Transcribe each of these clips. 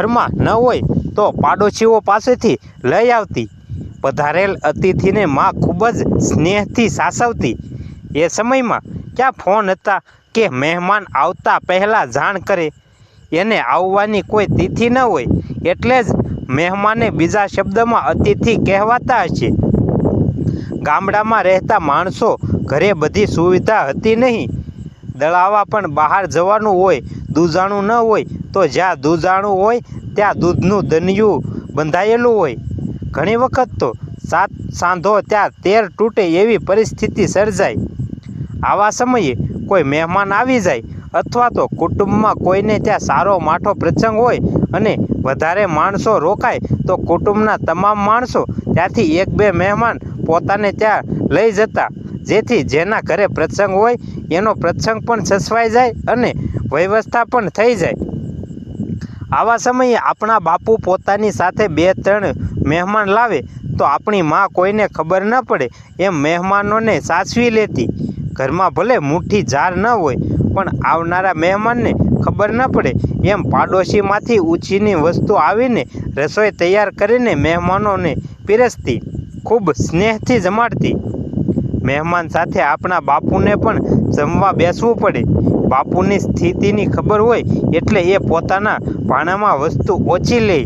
ઘરમાં ન હોય તો પાડોશીઓ પાસેથી લઈ આવતી. પધારેલ અતિથિને માં ખૂબ જ સ્નેહથી સાસવતી. એ સમયમાં ક્યાં ફોન હતા કે મહેમાન આવતા પહેલાં જાણ કરે. એને આવવાની કોઈ તિથિ ન હોય એટલે જ મહેમાને બીજા શબ્દમાં અતિથિ કહેવાતા હશે. ગામડામાં રહેતા માણસો ઘરે બધી સુવિધા હતી નહીં. દળાવા પણ બહાર જવાનું હોય દૂધાણું ન હોય, તો જ્યાં દૂધાણું હોય, ત્યાં દૂધનું દનિયું બંધાયેલું હોય. ઘણી વખત તો સાત સાંધો ત્યાં તેર તૂટે એવી પરિસ્થિતિ સર્જાય. આવા સમયે કોઈ મહેમાન આવી જાય અથવા તો કુટુંબમાં કોઈને ત્યાં સારો માઠો પ્રસંગ હોય અને વધારે માણસો રોકાય, તો કુટુંબના તમામ માણસો ત્યાંથી એક બે મહેમાન પોતાને ત્યાં લઈ જતા જેથી જેના ઘરે પ્રસંગ હોય, એનો પ્રસંગ પણ સસવાઈ જાય અને વ્યવસ્થા પણ થઈ જાય. આવા સમયે આપણા બાપુ પોતાની સાથે બે ત્રણ મહેમાન લાવે, તો આપણી માં કોઈને ખબર ન પડે એમ મહેમાનોને સાચવી લેતી. ઘરમાં ભલે મુઠ્ઠી જાર ન હોય, પણ આવનારા મહેમાનને ખબર ન પડે એમ પાડોશીમાંથી ઊંચીની વસ્તુ આવીને રસોઈ તૈયાર કરીને મહેમાનોને પીરસતી, ખૂબ સ્નેહથી જમાડતી. મહેમાન સાથે આપણા બાપુને પણ જમવા બેસવું પડે. બાપુની સ્થિતિની ખબર હોય એટલે એ પોતાના ભાણામાં વસ્તુ ઓછી લે.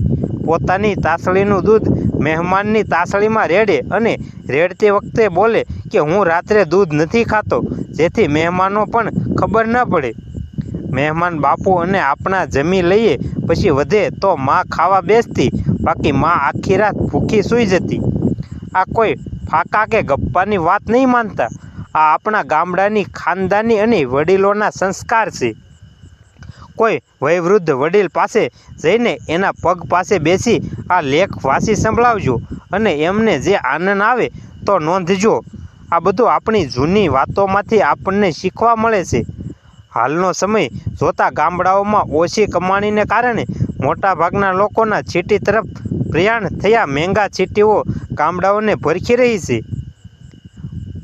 પોતાની તાસળીનું દૂધ મહેમાનની તાસળીમાં રેડે અને રેડતી વખતે બોલે કે હું રાત્રે દૂધ નથી ખાતો, જેથી મહેમાનો પણ ખબર ન પડે. મહેમાન બાપુ અને આપણા જમી લઈએ પછી વધે તો માં ખાવા બેસતી, બાકી માં આખી રાત ભૂખી સૂઈ જતી. આ કોઈ ફાકા કે ગપ્પાની વાત નહીં માનતા. આ આપણા ગામડાની, ખાનદાની અને વડીલોના સંસ્કાર છે. કોઈ વયવૃદ્ધ વડીલ પાસે જઈને એના પગ પાસે બેસી આ લેખ વાંચી સંભળાવજો અને એમને જે આનંદ આવે તો નોંધજો. આ બધું આપણી જૂની વાતોમાંથી આપણને શીખવા મળે છે. હાલનો સમય જોતા ગામડાઓમાં ઓછી કમાણીને કારણે મોટાભાગના લોકોના ચીટી તરફ પ્રયાણ થયા. મેંગા ચીટીઓ ગામડાઓને ભરખી રહી છે.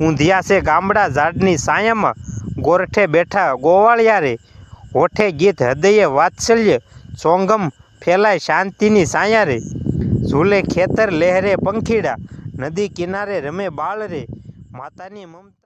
ઊંધિયા છે ગામડા ઝાડની સાયામાં ગોરઠે બેઠા ગોવાળિયા રે હોઠે ગીત, હૃદયે વાત્સલ્ય, સોંગમ ફેલાય શાંતિની સાયારે. ઝૂલે ખેતર, લહેરે પંખીડા. નદી કિનારે રમે બાળ રે માતાની મમતા